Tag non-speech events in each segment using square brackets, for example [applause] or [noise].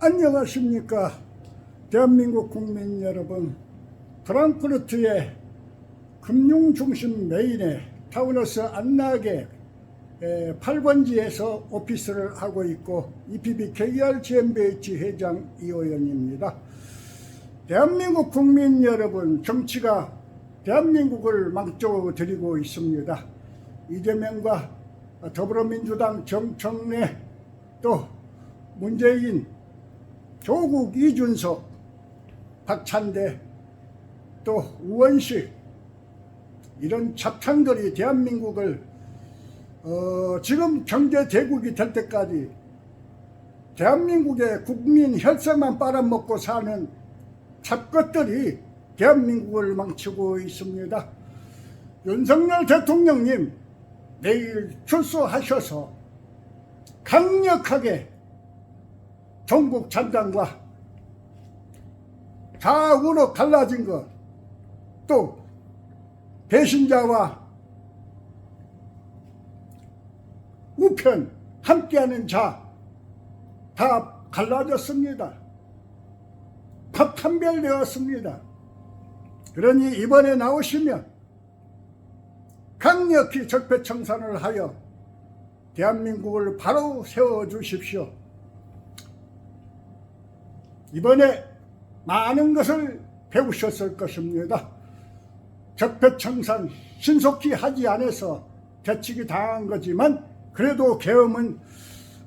안녕하십니까. 대한민국 국민 여러분. 프랑크푸르트의 금융중심 메인의 타운허스 안나게 8번지에서 오피스를 하고 있고 EPB KR GmbH 회장 이호연입니다. 대한민국 국민 여러분, 정치가 대한민국을 망쳐드리고 있습니다. 이재명과 더불어민주당 정청래 또 문재인, 조국 이준석, 박찬대 또 우원식 이런 잡창들이 대한민국을 어, 지금 경제 대국이 될 때까지 대한민국의 국민 혈세만 빨아먹고 사는 잡것들이 대한민국을 망치고 있습니다. 윤석열 대통령님 내일 출소하셔서 강력하게 전국 잔당과 좌우로 갈라진 것, 또 배신자와 우편 함께하는 자 다 갈라졌습니다. 다 판별되었습니다. 그러니 이번에 나오시면 강력히 적폐청산을 하여 대한민국을 바로 세워주십시오. 이번에 많은 것을 배우셨을 것입니다. 적폐청산 신속히 하지 않아서 대치기 당한 거지만 그래도 계엄은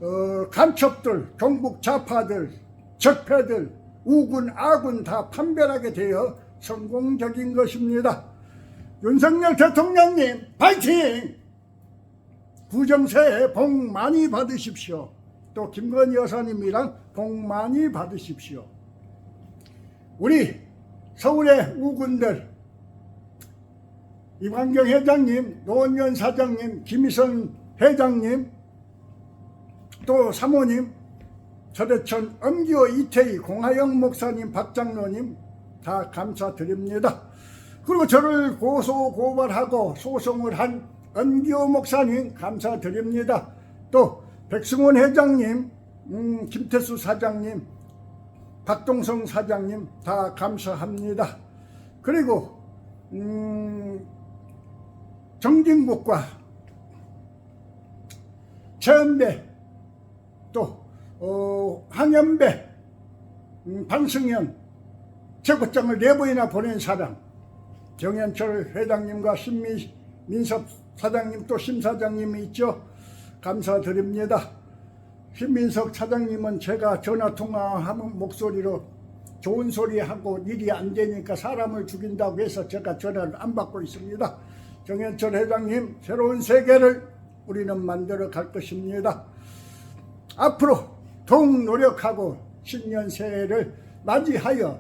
어, 간첩들, 종북 좌파들, 적폐들, 우군, 아군 다 판별하게 되어 성공적인 것입니다. 윤석열 대통령님 파이팅! 구정세에 복 많이 받으십시오. 또 김건희 여사님이랑 복 많이 받으십시오. 우리 서울의 우군들 이광경 회장님, 노원현 사장님, 김희선 회장님, 또 사모님, 절해천 엄기호 이태희 공하영 목사님, 박장로님 다 감사드립니다. 그리고 저를 고소 고발하고 소송을 한 엄기호 목사님 감사드립니다. 또 백승원 회장님, 음, 김태수 사장님, 박동성 사장님 다 감사합니다. 그리고 음, 정진국과 최은배 또 어, 항연배 음, 방승현 최고장을 네 번이나 보낸 사람 정현철 회장님과 신민섭 사장님 또 심사장님이 있죠. 감사드립니다. 신민석 사장님은 제가 전화 통화하는 목소리로 좋은 소리 하고 일이 안 되니까 사람을 죽인다고 해서 제가 전화를 안 받고 있습니다. 정현철 회장님 새로운 세계를 우리는 만들어 갈 것입니다. 앞으로 더욱 노력하고 신년 새해를 맞이하여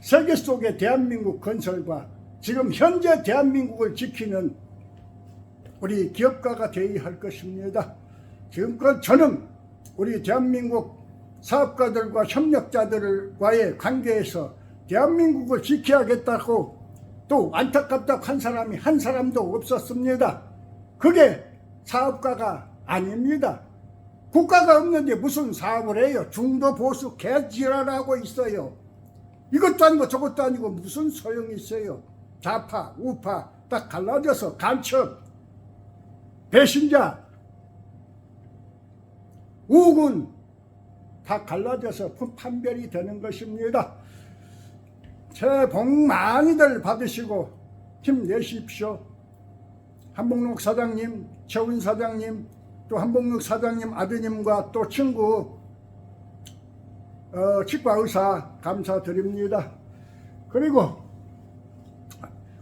세계 속의 대한민국 건설과 지금 현재 대한민국을 지키는 우리 기업가가 되어야 할 것입니다. 지금껏 저는 우리 대한민국 사업가들과 협력자들과의 관계에서 대한민국을 지켜야겠다고 또 안타깝다고 한 사람이 한 사람도 없었습니다. 그게 사업가가 아닙니다. 국가가 없는데 무슨 사업을 해요? 중도 보수 개지랄하고 있어요. 이것도 아니고 저것도 아니고 무슨 소용이 있어요? 좌파, 우파 딱 갈라져서 간첩, 배신자, 우군 다 갈라져서 판별이 되는 것입니다. 새해 복 많이들 받으시고 힘내십시오. 한복록 사장님, 최훈 사장님, 또 한복록 사장님 아드님과 또 친구 어, 치과 의사 감사드립니다. 그리고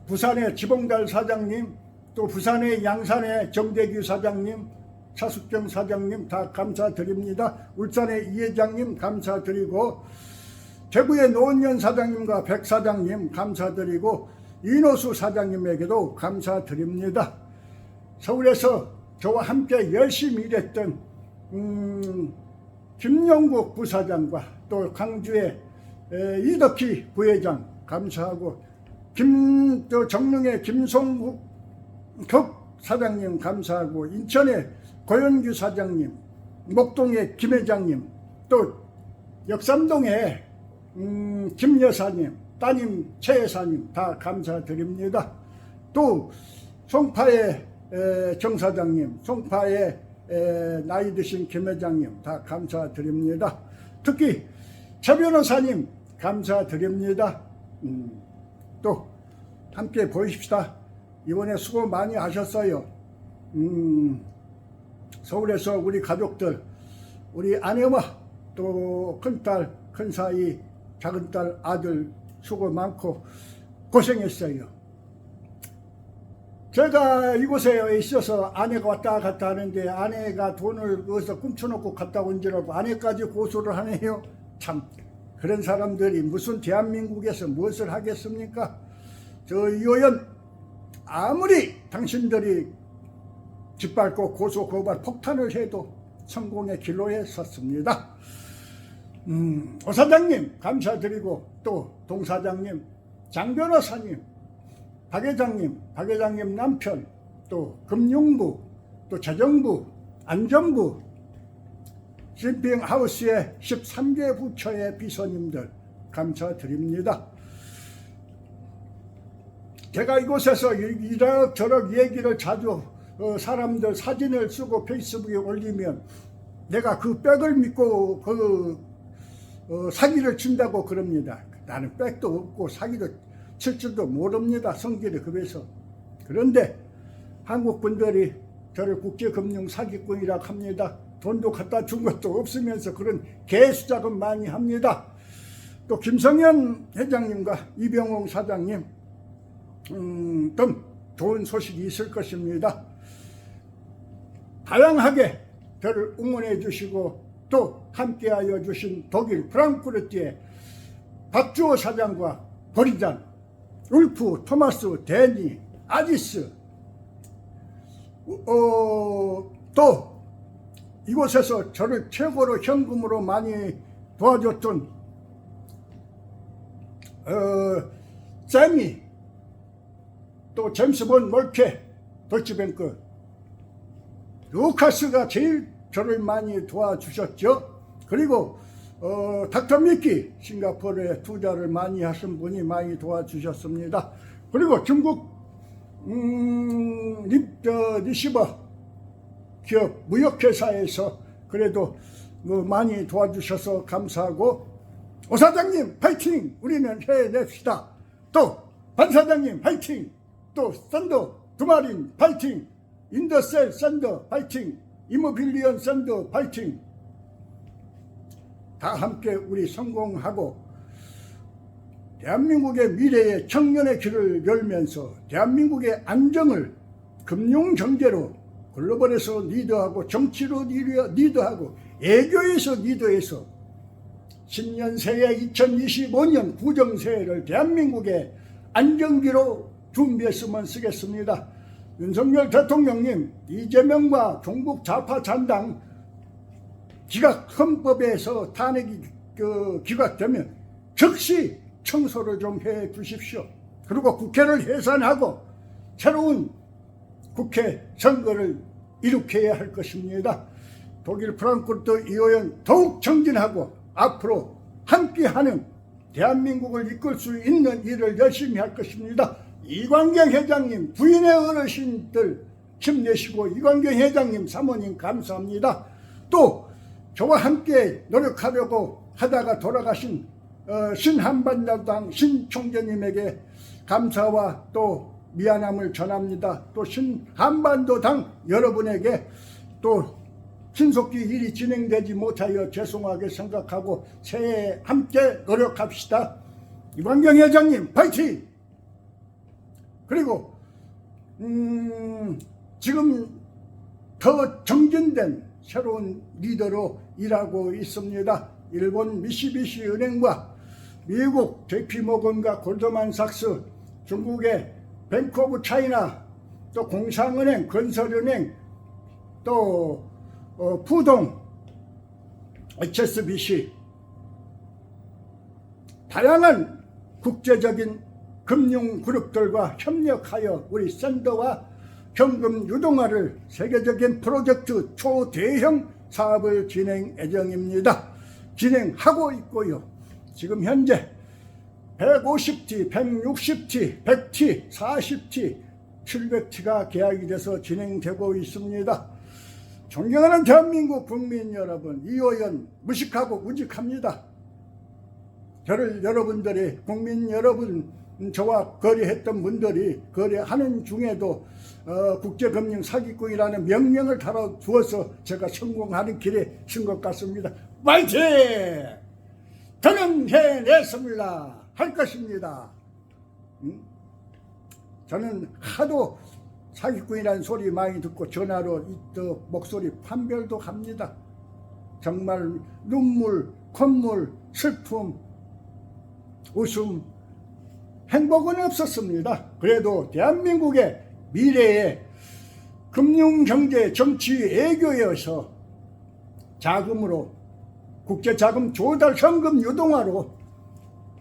부산의 지봉달 사장님, 또 부산의 양산의 정대규 사장님, 차숙경 사장님 다 감사드립니다. 울산의 이 회장님 감사드리고 대구의 노원현 사장님과 백 사장님 감사드리고 이노수 사장님에게도 감사드립니다. 서울에서 저와 함께 열심히 일했던 음, 김영국 부사장과 또 광주의 에, 이덕희 부회장 감사하고 김, 또 정릉의 김성국 격 사장님 감사하고 인천의 고현규 사장님, 목동의 김 회장님, 또 역삼동에 음, 김 여사님, 따님 최 여사님 다 감사드립니다. 또 송파의 에, 정 사장님, 송파의 에, 나이 드신 김 회장님 다 감사드립니다. 특히 최 변호사님 감사드립니다. 음, 또 함께 보십시다. 이번에 수고 많이 하셨어요. 음, 서울에서 우리 가족들, 우리 아내와 또 큰딸, 큰사이, 작은딸, 아들 수고 많고 고생했어요. 제가 이곳에 있어서 아내가 왔다 갔다 하는데 아내가 돈을 어디서 꿈쳐놓고 갔다 온 줄 알고 아내까지 고소를 하네요. 참 그런 사람들이 무슨 대한민국에서 무엇을 하겠습니까? 저 이호연 아무리 당신들이 짓밟고 고소 고발 폭탄을 해도 성공의 길로에 섰습니다. 음, 오 사장님 감사드리고 또 동 사장님, 장 변호사님, 박 회장님, 박 회장님 남편, 또 금융부, 또 재정부, 안전부, 심핑 하우스의 13개 부처의 비서님들 감사드립니다. 제가 이곳에서 이- 이럭저럭 얘기를 자주 어, 사람들 사진을 쓰고 페이스북에 올리면 내가 그 백을 믿고 그 어, 사기를 친다고 그럽니다. 나는 백도 없고 사기도 칠 줄도 모릅니다. 성질이 급해서. 그런데 한국 분들이 저를 국제금융 사기꾼이라고 합니다. 돈도 갖다 준 것도 없으면서 그런 개수작은 많이 합니다. 또 김성현 회장님과 이병홍 사장님 음, 등 좋은 소식이 있을 것입니다. 다양하게 저를 응원해 주시고 또 함께하여 주신 독일 프랑크푸르트의 박주호 사장과 버리잔, 울프, 토마스, 데니, 아디스 어, 또 이곳에서 저를 최고로 현금으로 많이 도와줬던 어, 쌤이 또 제임스 본 몰케 도이치뱅크 루카스가 제일 저를 많이 도와주셨죠. 그리고 어, 닥터 미키 싱가포르에 투자를 많이 하신 분이 많이 도와주셨습니다. 그리고 중국 음, 리, 어, 리시버 기업 무역회사에서 그래도 뭐 많이 도와주셔서 감사하고 오 사장님 파이팅 우리는 해냅시다 또 반 사장님 파이팅 또 썬더 두 마린 파이팅! 인더셀 썬더 파이팅! 이모빌리언 썬더 파이팅! 다 함께 우리 성공하고 대한민국의 미래의 청년의 길을 열면서 대한민국의 안정을 금융 경제로 글로벌에서 리더하고 정치로 리더- 리더하고 애교에서 리더해서 신년새해 2025년 구정새해를 대한민국의 안정기로 준비했으면 쓰겠습니다. 윤석열 대통령님 이재명과 종북 좌파 잔당 기각 헌법에서 탄핵이 그 기각되면 즉시 청소를 좀 해 주십시오. 그리고 국회를 해산하고 새로운 국회 선거를 일으켜야 할 것입니다. 독일 프랑크푸르트 이호연 더욱 정진하고 앞으로 함께하는 대한민국을 이끌 수 있는 일을 열심히 할 것입니다. 이광경 회장님, 부인의 어르신들 힘내시고 이광경 회장님, 사모님 감사합니다. 또 저와 함께 노력하려고 하다가 돌아가신 어, 신한반도당 신총재님에게 감사와 또 미안함을 전합니다. 또 신한반도당 여러분에게 또 신속히 일이 진행되지 못하여 죄송하게 생각하고 새해 함께 노력합시다. 이광경 회장님 파이팅! 그리고 음, 지금 더 정진된 새로운 리더로 일하고 있습니다. 일본 미시비시 은행과 미국 JP모건과 골드만삭스, 중국의 뱅크 오브 차이나, 또 공상은행, 건설은행, 또 어, 푸동, HSBC 다양한 국제적인 금융 그룹들과 협력하여 우리 샌더와 현금 유동화를 세계적인 프로젝트 초대형 사업을 진행 예정입니다. 진행하고 있고요. 지금 현재 150T, 160T, 100T, 40T, 700T가 계약이 돼서 진행되고 있습니다. 존경하는 대한민국 국민 여러분, 이호연 무식하고 우직합니다. 저를 여러분들이 국민 여러분 저와 거래했던 분들이 거래하는 중에도 어, 국제금융 사기꾼이라는 명령을 달아 주어서 제가 성공하는 길에 선 것 같습니다. 파이팅! 저는 해냈습니다. 할 것입니다. 음? 저는 하도 사기꾼이라는 소리 많이 듣고 전화로 또 목소리 판별도 합니다. 정말 눈물, 콧물, 슬픔, 웃음, 행복은 없었습니다. 그래도 대한민국의 미래에 금융, 경제, 정치, 애교에서 자금으로 국제자금 조달 현금 유동화로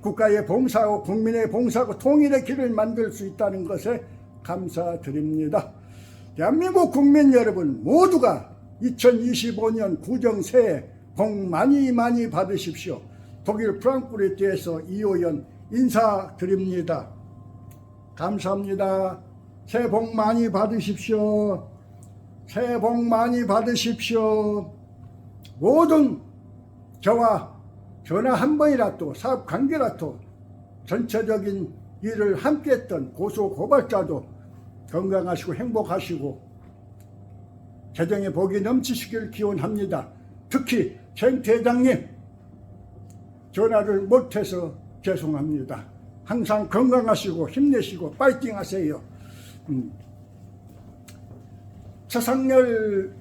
국가의 봉사하고 국민의 봉사하고 통일의 길을 만들 수 있다는 것에 감사드립니다. 대한민국 국민 여러분 모두가 2025년 구정 새해 복 많이 많이 받으십시오. 독일 프랑크푸르트에서 이호연 인사드립니다. 감사합니다. 새해 복 많이 받으십시오. 새해 복 많이 받으십시오. 모든 저와 전화 한 번이라도 사업 관계라도 전체적인 일을 함께 했던 고소 고발자도 건강하시고 행복하시고 재정의 복이 넘치시길 기원합니다. 특히 전 대장님 전화를 못해서 죄송합니다. 항상 건강하시고 힘내시고 파이팅 하세요. 음. 차상열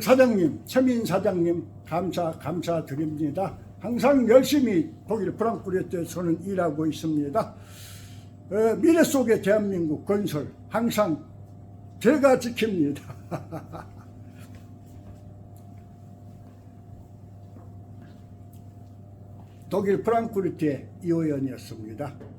사장님, 최민 사장님 감사 감사드립니다. 항상 열심히 독일 프랑크푸르트에서는 일하고 있습니다. 어, 미래 속의 대한민국 건설 항상 제가 지킵니다. [laughs] 독일 프랑크푸르트의 이호연이었습니다.